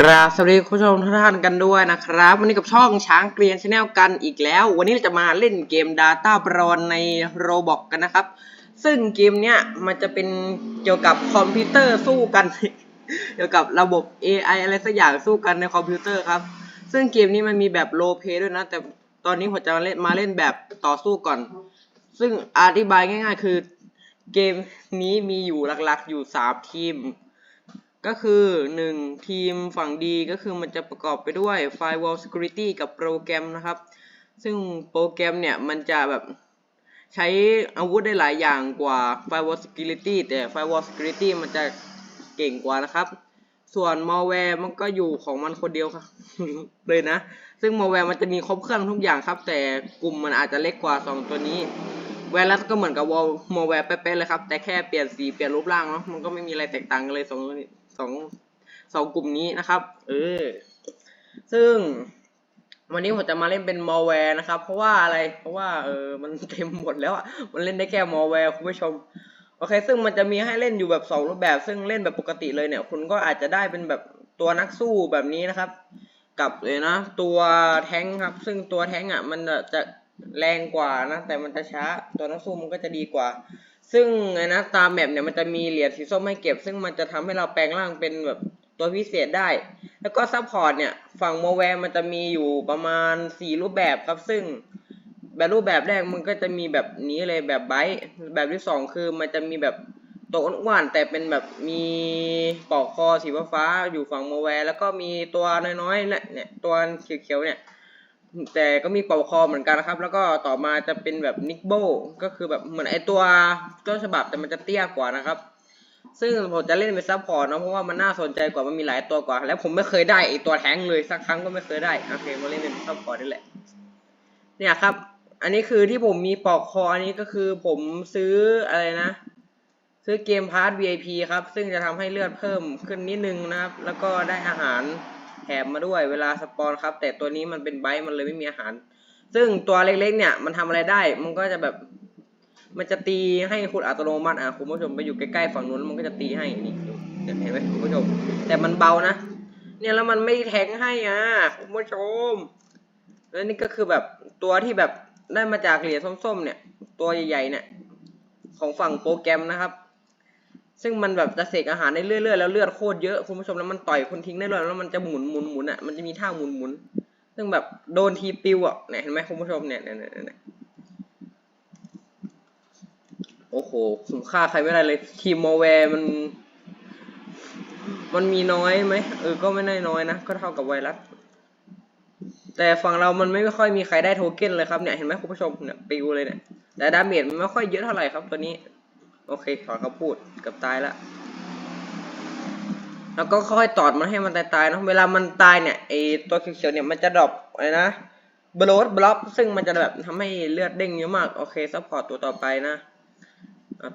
กราบสวัสดีคุณผู้ชมทุกท่านกันด้วยนะครับ วันนี้กับช่องช้างเกรียนชาแนลกันอีกแล้ว วันนี้เราจะมาเล่นเกม Data b r o n ใน Roblox กันนะครับ ซึ่งเกมเนี้ยมันจะเป็นเกี่ยวกับคอมพิวเตอร์สู้กัน เกี่ยวกับระบบ AI อะไรสักอย่างสู้กันในคอมพิวเตอร์ครับ ซึ่งเกมนี้มันมีแบบโลเพด้วยนะ แต่ตอนนี้ผมจะมาเล่นมาเล่นแบบต่อสู้ก่อน ซึ่งอธิบายง่าย ๆ คือเกมนี้มีอยู่หลักๆ อยู่สามทีม ก็คือหนึ่งทีมฝั่งดีก็คือมันจะประกอบไปด้วย Firewall Security กับโปรแกรมนะครับ ซึ่งโปรแกรมเนี่ยมันจะแบบใช้อาวุธได้หลายอย่างกว่า Firewall Security แต่ Firewall Security มันจะเก่งกว่านะครับ ส่วน Malware มันก็อยู่ของมันคนเดียวครับเลยนะ ซึ่ง Malware มันจะมีครบเครื่องทุกอย่างครับ แต่กลุ่มมันอาจจะเล็กกว่า 2 ตัวนี้ไวรัสก็เหมือนกับวอลโมแวร์เป๊ะๆเลยครับ แต่แค่เปลี่ยนสีเปลี่ยนรูปร่างเนาะมันก็ไม่มีอะไรแตกต่างกันเลยสอง สองสองกลุ่มนี้นะครับ เออ ซึ่งวันนี้ผมจะมาเล่นเป็นมอลแวร์นะครับ เพราะว่าอะไร เพราะว่าเออ มันเต็มหมดแล้วอะ มันเล่นได้แค่มอลแวร์คุณผู้ชม โอเค ซึ่งมันจะมีให้เล่นอยู่แบบสองรูปแบบ ซึ่งเล่นแบบปกติเลยเนี่ย คุณก็อาจจะได้เป็นแบบตัวนักสู้แบบนี้นะครับ กับเลยนะ ตัวแท้งครับ ซึ่งตัวแท้งอะ มันจะแรงกว่านะ แต่มันจะช้า ตัวนักสู้มันก็จะดีกว่า ซึ่งนะตามแมปเนี่ยมันจะมีเหรียญสีส้มให้เก็บ ซึ่งมันจะทำให้เราแปลงร่างเป็นแบบตัวพิเศษได้ แล้วก็ซัพพอร์ตเนี่ย ฝั่งโมแวร์มันจะมีอยู่ประมาณสี่รูปแบบครับ ซึ่งแบบรูปแบบแรกมันก็จะมีแบบนี้เลยแบบไบต์แบบที่สองคือมันจะมีแบบตัวอ้วนๆแต่เป็นแบบมีปลอกคอสีฟ้าอยู่ฝั่งโมแวร์ แล้วก็มีตัวน้อยๆนี่ยเนี่ยตัวเขียวๆเนี่ย แต่ก็มีเปลอกคอเหมือนกันนะครับ แล้วก็ต่อมาจะเป็นแบบนิกโบก็คือแบบเหมือนไอตัวต้นฉบับแต่มันจะเตี้ยกว่านะครับ ซึ่งผมจะเล่นเป็นซัพพอร์ตเนะเพราะว่ามันน่าสนใจกว่ามันมีหลายตัวกว่า แล้วผมไม่เคยได้ไอตัวแท้งเลยสักครั้งก็ไม่เคยได้โอเคมาเล่นเป็นซัพพอร์ตนี่แหละ เนี่ยครับ อันนี้คือที่ผมมีปลอกคออันนี้ก็คือผมซื้ออะไรนะ ซื้อเกมพาร์ท VIP ครับ ซึ่งจะทำให้เลือดเพิ่มขึ้นนิดนึงนะครับ แล้วก็ได้อาหาร ถมมาด้วยเวลาสปอนครับ แต่ตัวนี้มันเป็นไบต์มันเลยไม่มีอาหาร ซึ่งตัวเล็กๆเนี่ยมันทำอะไรได้ มันก็จะแบบ มันจะตีให้คุณอัตโนมัติอะคุณผู้ชมไปอยู่ใกล้ๆฝั่งนู้นมันก็จะตีให้นี่เห็นไหมคุณผู้ชม แต่มันเบานะ เนี่ยแล้วมันไม่แทงให้อะคุณผู้ชม แล้วนี่ก็คือแบบตัวที่แบบได้มาจากเหรียญส้มๆ เนี่ย ตัวใหญ่ๆเนี่ยของฝั่งโปรแกรมนะครับ ซึ่งมันแบบจะเสกอาหารได้เรื่อยๆแล้วเลือดโคตรเยอะคุณผู้ชมแล้วมันต่อยคนทิ้งได้เลยแล้วมันจะหมุนหมุนหมุนอะมันจะมีท่าหมุนหมุนซึ่งแบบโดนทีปิวอะเนี่ยเห็นไหมคุณผู้ชมเนี่ยเนี่ยเนี่ยโอ้โหผมฆ่าใครไม่ได้เลย ทีมโมแวร์มัน มันมีน้อยไหมเออก็ไม่ได้น้อยนะ ก็เท่ากับไวรัสแต่ฝั่งเรามันไม่ค่อยมีใครได้โทเก้นเลยครับเนี่ยเห็นไหมคุณผู้ชมเนี่ยปิวเลยเนี่ยแต่ดาเมจมันไม่ค่อยเยอะเท่าไหร่ครับตัวนี้ โอเคขอเขาพูดกับตายละแล้วก็ค่อยตอดมันให้มันตายๆนะเวลามันตายเนี่ยไอตัวเขียวๆเนี่ยมันจะดรอปอะไรนะบลดบล็อกซึ่งมันจะแบบทำให้เลือดเด้งเยอะมากโอเคซัพพอร์ตตัวต่อไปนะ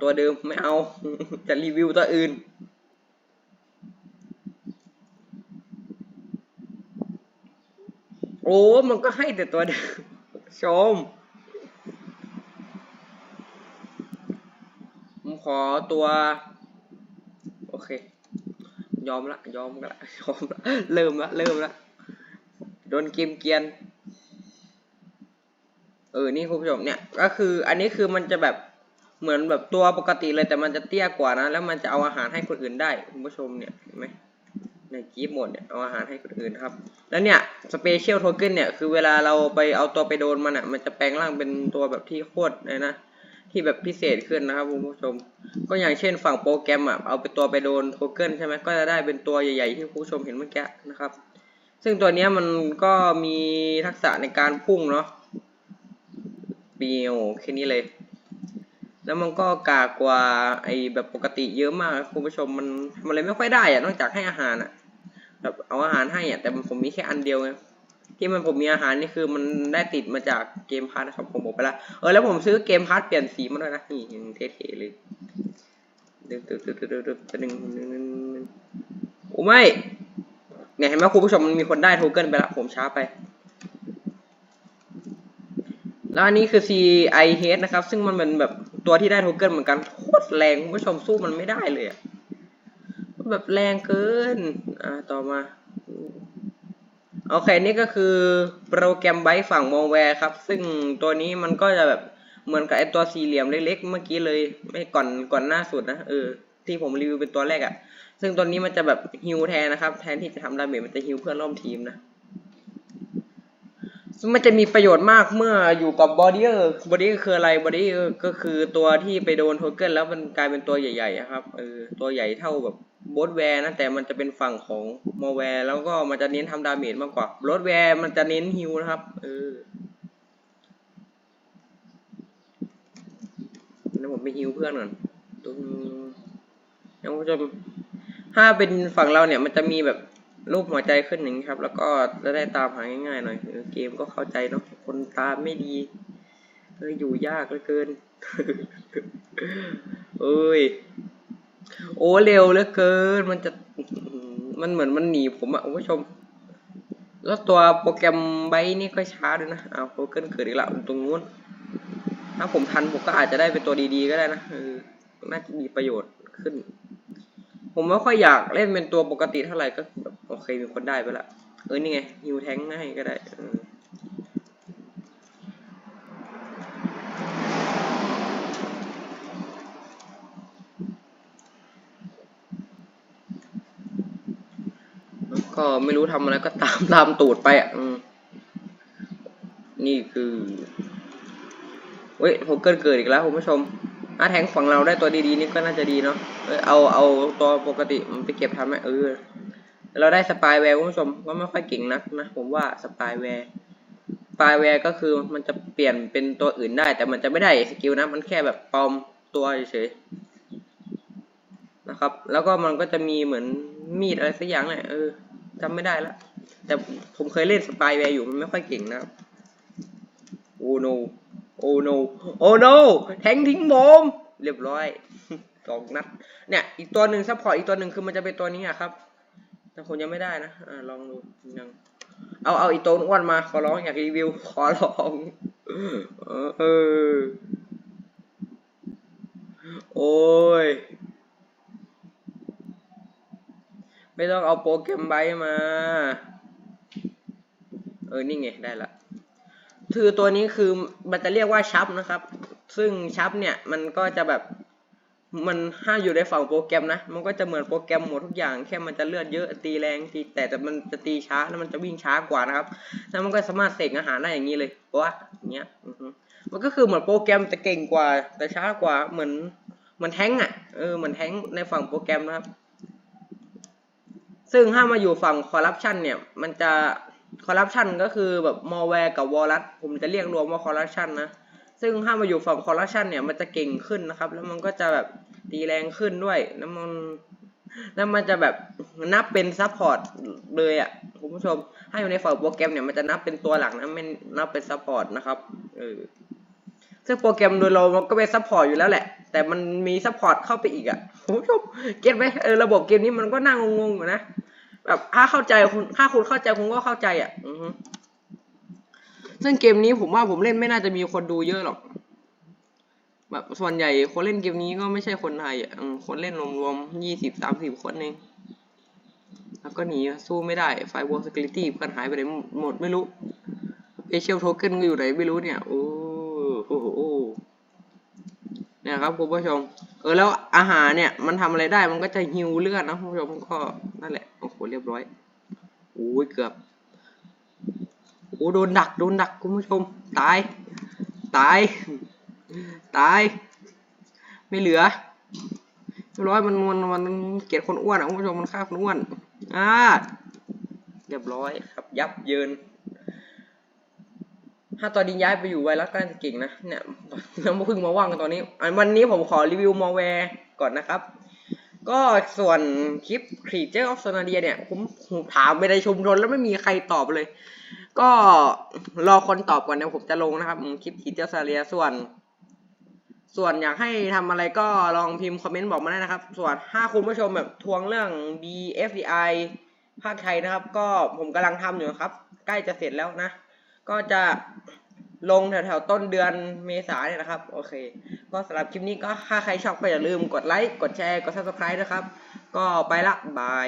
ตัวเดิมไม่เอา จะรีวิวตัวอื่นโอ้มันก็ให้แต่ตัวเดิมชม ผม ขอตัว โอเค ยอมละ ยอมละยอมละ เริ่มละ เริ่มละ โดนเกมเกียน เออ นี่คุณผู้ชมเนี่ย ก็คือ อันนี้คือมันจะแบบเหมือนแบบตัวปกติเลยแต่มันจะเตี้ยกว่านะ แล้วมันจะเอาอาหารให้คนอื่นได้คุณผู้ชมเนี่ยเห็นไหมในกีบหมดเนี่ยเอาอาหารให้คนอื่นครับ แล้วเนี่ยสเปเชียลโทเก้นเนี่ยคือเวลาเราไปเอาตัวไปโดนมันอะมันจะแปลงร่างเป็นตัวแบบที่โคตรเลยนะ ที่แบบพิเศษขึ้นนะครับคุณผู้ชม ก็อย่างเช่นฝั่งโปรแกรมอะเอาไปตัวไปโดนโทเก้นใช่ไหมก็จะได้เป็นตัวใหญ่ ๆ ที่คุณผู้ชมเห็นเมื่อกี้นะครับ ซึ่งตัวนี้มันก็มีทักษะในการพุ่งเนาะเปียวแค่นี้เลย แล้วมันก็กากกว่าไอแบบปกติเยอะมากคุณผู้ชมมันมันเลยไม่ค่อยได้อะนอกจากให้อาหารอะแบบเอาอาหารให้อะแต่ผมมีแค่อันเดียวไง ที่มันผมมีอาหารนี่คือมันได้ติดมาจากเกมพาร์ทนะครับผมบอกไปแล้วเออแล้วผมซื้อเกมพาร์ทเปลี่ยนสีมาด้วยนะนี่เท่ๆเลยดึ๊บดึ๊บดึ๊บดึ๊บดึ๊บดึ๊บโอ้ไม่เนี่ยเห็นไหมคุณผู้ชมมันมีคนได้โทเกิลไปละผมช้าไป แล้วอันนี้คือ CI h e a d นะครับ ซึ่งมันเป็นแบบตัวที่ได้โทเกิลเหมือนกันโคตรแรงคุณผู้ชมสู้มันไม่ได้เลยแบบแรงเกิน อ่าต่อมา โอเคนี่ก็คือโปรแกรมไบฝั่งมอลแวร์ครับ ซึ่งตัวนี้มันก็จะแบบเหมือนกับไอตัวสี่เหลี่ยมเล็กๆ เมื่อกี้เลยไม่ก่อนก่อนหน้าสุดนะเออที่ผมรีวิวเป็นตัวแรกอะ่ะ ซึ่งตัวนี้มันจะแบบฮิวแทนนะครับ แทนที่จะทำดาเมจมันจะฮิวเพื่อนร่วมทีมนะซึ่งมันจะมีประโยชน์มากเมื่ออยู่กับบอดี้เออร์บอดี้คืออะไรบอดี้ก็คือตัวที่ไปโดนโทเค็นแล้วมันกลายเป็นตัวใหญ่ๆอะครับเออตัวใหญ่เท่าแบบ บอสแวร์นะแต่มันจะเป็นฝั่งของมอแวร์แล้วก็มันจะเน้นทำดาเมจมากกว่าบอสแวร์มันจะเน้นฮิวนะครับเออแล้วผมไปฮิวเพื่อนก่อนตรงยังผู้ชมถ้าเป็นฝั่งเราเนี่ยมันจะมีแบบรูปหัวใจขึ้นอย่งครับ แล้วก็จะได้ตามหาง่ายๆหน่อยเกมก็เข้าใจเนาะคนตามไม่ดีเอออยู่ยากเหลือเกิน เอ้ย อ้เร็วเหลือเกิน มันจะมันเหมือนมันหนีผมอะคุณผู้ชม แล้วตัวโปรแกรมไบต์นี่ก็ช้าด้วยนะอ้าวโปรเกิลเกิดอีกแล้วตรงนู้น ถ้าผมทันผมก็อาจจะได้เป็นตัวดีๆก็ได้นะออน่าจะมีประโยชน์ขึ้น ผมไม่ค่อยอยากเล่นเป็นตัวปกติเท่าไหร่ก็แบบโอเคมีคนได้ไปละเออนี่ไงฮิวแทงง่ายก็ได้เออแล้ว ก็ไม่รู้ทำอะไรก็ตามตามตูดไปอะนี่คือเว้ยโฮเกิลเกิดอีกแล้วคุณผู้ชมถ้าแทงฝั่งเราได้ตัวดีๆนี่ก็น่าจะดีเนาะเออเอาเอาตัวปกติมันไปเก็บทำไหมเออ เราได้สปายแวร์คุณผู้ชมก็ไม่ค่อยเก่งนักนะผมว่าสปายแวร์สปายแวร์ก็คือมันจะเปลี่ยนเป็นตัวอื่นได้ แต่มันจะไม่ได้สกิลนะ มันแค่แบบปลอมตัวเฉยๆนะครับ แล้วก็มันก็จะมีเหมือนมีดอะไรสักอย่างแหละเออ จำไม่ได้ละแต่ผมเคยเล่นสปายแวร์อยู่มันไม่ค่อยเก่งนะครับโอ้โนโอ้โนโอ้โนแทงทิ้งบอมเรียบร้อยสองนัดเนี่ยอีกตัวหนึ่งซัพพอร์ตอีกตัวหนึ่งคือมันจะเป็นตัวนี้อะครับ แต่ผมยังไม่ได้นะอ่าลองดูยังเอาเอาอีโต้นอ้วนมาขอร้องอยากรีวิวขอร้องเออโอ้ย ไม่ต้องเอาโปรแกรมไบต์มา เออ นี่ไง ได้ละ คือตัวนี้คือมันจะเรียกว่าชับนะครับ ซึ่งชับเนี่ยมันก็จะแบบมันห้าอยู่ในฝั่งโปรแกรมนะ มันก็จะเหมือนโปรแกรมหมดทุกอย่าง แค่มันจะเลือดเยอะ ตีแรงตีแต่แต่มันจะตีช้า แล้วมันจะวิ่งช้ากว่านะครับ แล้วมันก็สามารถเสกอาหารได้อย่างนี้เลยว่าอย่างเงี้ย มันก็คือเหมือนโปรแกรมแต่เก่งกว่า แต่ช้ากว่า เหมือน เหมือนแท้งอะ เออ เหมือนแท้งในฝั่งโปรแกรมนะครับ ซึ่งถ้ามาอยู่ฝั่งคอร์รัปชันเนี่ย มันจะคอร์รัปชันก็คือแบบมอลแวร์กับวอลลัตผมจะเรียกรวมว่าคอร์รัปชันนะ ซึ่งถ้ามาอยู่ฝั่งคอร์รัปชันเนี่ย มันจะเก่งขึ้นนะครับ แล้วมันก็จะแบบตีแรงขึ้นด้วย แล้วมันแล้วมันจะแบบนับเป็นซัพพอร์ตเลยอะคุณผู้ชม ถ้าอยู่ในฝั่งโปรแกรมเนี่ยมันจะนับเป็นตัวหลักนะไม่นับเป็นซัพพอร์ตนะครับเออซึ่งโปรแกรมโดยเรามันก็เป็นซัพพอร์ตอยู่แล้วแหละ แต่มันมีซัพพอร์ตเข้าไปอีกอะคุณผู้ชมเก็ตไหมเออระบบเกมนี้มันก็น่างงๆอยู่นะ แบบถ้าเข้าใจคุณถ้าคุณเข้าใจคุณก็เข้าใจอะ อือซึ่งเกมนี้ผมว่าผมเล่นไม่น่าจะมีคนดูเยอะหรอก แบบส่วนใหญ่คนเล่นเกมนี้ก็ไม่ใช่คนไทยอะคนเล่นรวมๆยี่สิบสามสิบคนเองแล้วก็หนีสู้ไม่ได้ไฟวอลสกิลิตี้เพื่อนหายไปไหนหมดไม่รู้เอเชียลโทเค็นก็อยู่ไหนไม่รู้เนี่ย โอ้โหเนี่ยครับคุณผู้ชม เออแล้วอาหารเนี่ย มันทำอะไรได้มันก็จะฮิวเลือดนะคุณผู้ชมก็นั่นแหละ เรียบร้อยโอ้ยเกือบโอ้โดนดักโดนดักคุณผู้ชม ตาย ตาย ตาย ไม่เหลือเรียบร้อยมันมันมันเกลียดคนอ้วนอะคุณผู้ชมมันฆ่าคนอ้วนอ่าเรียบร้อยครับยับเยินถ้าตอนนี้ย้ายไปอยู่ไวรัสก็น่าจะเก่งนะเนี่ยเราเพิ่งมาว่างกันตอนนี้อันวันนี้ผมขอรีวิวมอแวร์ก่อนนะครับ ก็ส่วนคลิป Creature of Sonaria เนี่ย ผมผมถามไปในชุมชนแล้วไม่มีใครตอบเลย ก็รอคนตอบก่อนเดี๋ยวผมจะลงนะครับคลิป Creature of Sonaria ส่วน ส่วนอยากให้ทำอะไรก็ลองพิมพ์คอมเมนต์บอกมาได้นะครับ ส่วนถ้าคุณผู้ชมแบบทวงเรื่อง BFDI ภาคไทยนะครับ ก็ผมกำลังทำอยู่นะครับ ใกล้จะเสร็จแล้วนะ ก็จะลงแถวๆต้นเดือนเมษาเนี่ยนะครับ โอเค ก็สำหรับคลิปนี้ก็ถ้าใครชอบก็อย่าลืมกดไลค์ กดแชร์ กด subscribe นะครับ ก็ไปละบาย